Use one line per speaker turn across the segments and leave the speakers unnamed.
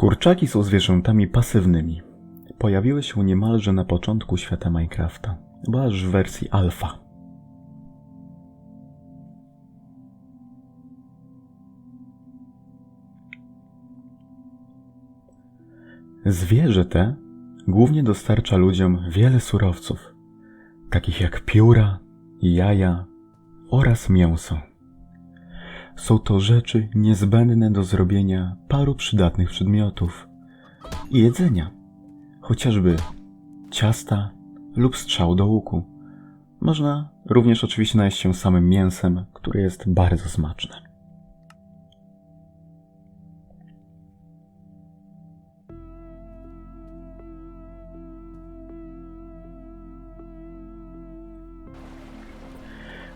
Kurczaki są zwierzętami pasywnymi. Pojawiły się niemalże na początku świata Minecrafta, bo aż w wersji alfa. Zwierzę te głównie dostarcza ludziom wiele surowców, takich jak pióra, jaja oraz mięso. Są to rzeczy niezbędne do zrobienia paru przydatnych przedmiotów i jedzenia, chociażby ciasta lub strzał do łuku. Można również oczywiście najeść się samym mięsem, które jest bardzo smaczne.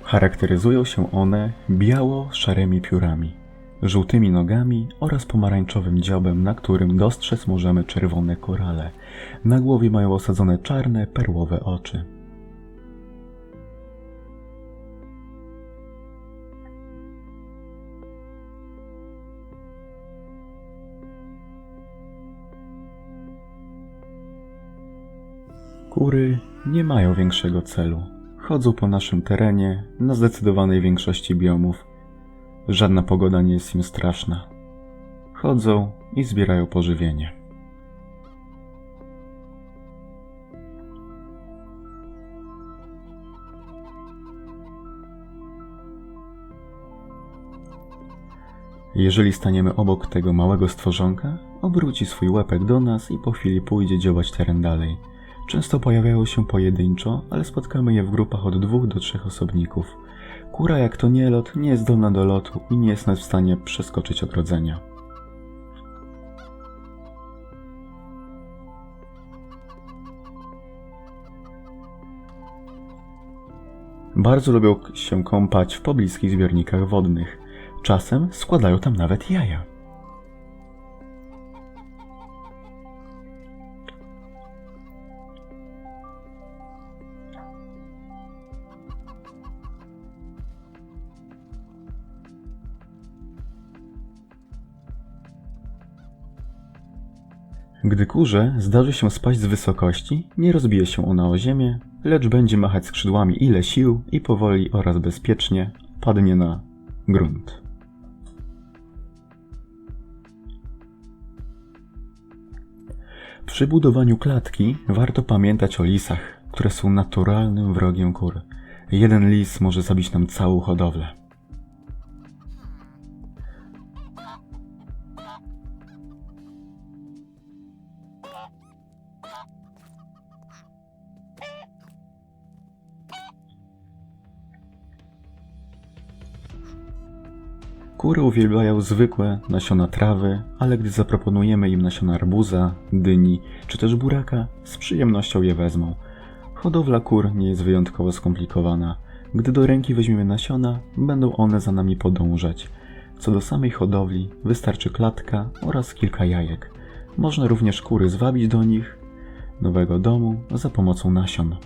Charakteryzują się one biało-szarymi piórami, żółtymi nogami oraz pomarańczowym dziobem, na którym dostrzec możemy czerwone korale. Na głowie mają osadzone czarne, perłowe oczy. Kury nie mają większego celu. Chodzą po naszym terenie na zdecydowanej większości biomów. Żadna pogoda nie jest im straszna. Chodzą i zbierają pożywienie. Jeżeli staniemy obok tego małego stworzonka, obróci swój łepek do nas i po chwili pójdzie dziobać teren dalej. Często pojawiają się pojedynczo, ale spotkamy je w grupach od dwóch do trzech osobników. Kura jak to nielot nie jest zdolna do lotu i nie jest w stanie przeskoczyć ogrodzenia. Bardzo lubią się kąpać w pobliskich zbiornikach wodnych. Czasem składają tam nawet jaja. Gdy kurze zdarzy się spaść z wysokości, nie rozbije się ona o ziemię, lecz będzie machać skrzydłami ile sił i powoli oraz bezpiecznie padnie na grunt. Przy budowaniu klatki warto pamiętać o lisach, które są naturalnym wrogiem kur. Jeden lis może zabić nam całą hodowlę. Kury uwielbiają zwykłe nasiona trawy, ale gdy zaproponujemy im nasiona arbuza, dyni czy też buraka, z przyjemnością je wezmą. Hodowla kur nie jest wyjątkowo skomplikowana. Gdy do ręki weźmiemy nasiona, będą one za nami podążać. Co do samej hodowli, wystarczy klatka oraz kilka jajek. Można również kury zwabić do nich nowego domu za pomocą nasion.